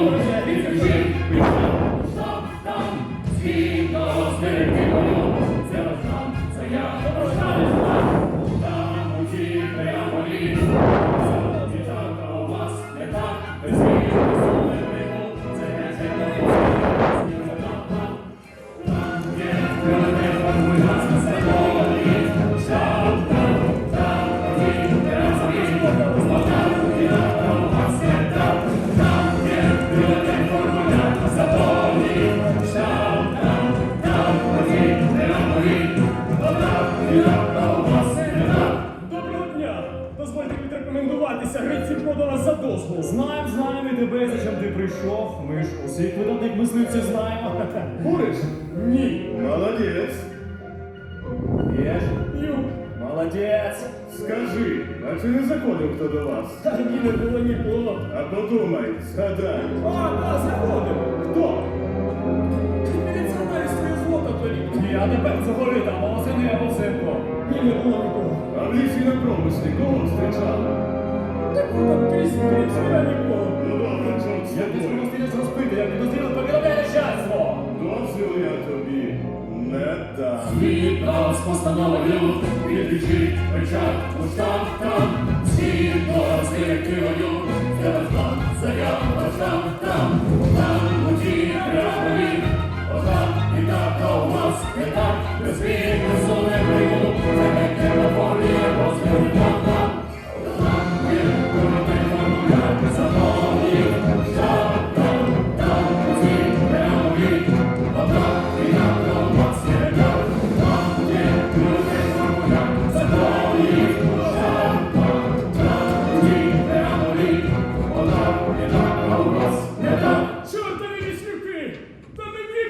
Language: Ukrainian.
директивою, відкричи, прийшов, штаб Доброго дня! Дозвольте відрекомендуватися, Гриці подала за дозвол. Знаємо, знаємо і тебе, за чим ти прийшов. Ми ж усіх видатних мисливців знаємо. Куриш? Ні. Молодець. Ю. Молодець. Скажи, а чи не заходив хто до вас? Та ні, не було нікого. А подумай, згадай. А, да, заходив. Хто? Міліціонер своє злото торік. Я тепер згори там, волосини або синку. Ні, не. А в лісі на промислі кого зустрічали? Так там крізь крізь я нікого. Ну добре, чорт Як ти тобою. зможеш розбити, як підозріло повідомляє начальство. Дозвіл я тобі не дам. Згідно з постановою, відключіть печатку штаб там, згідно з директивою,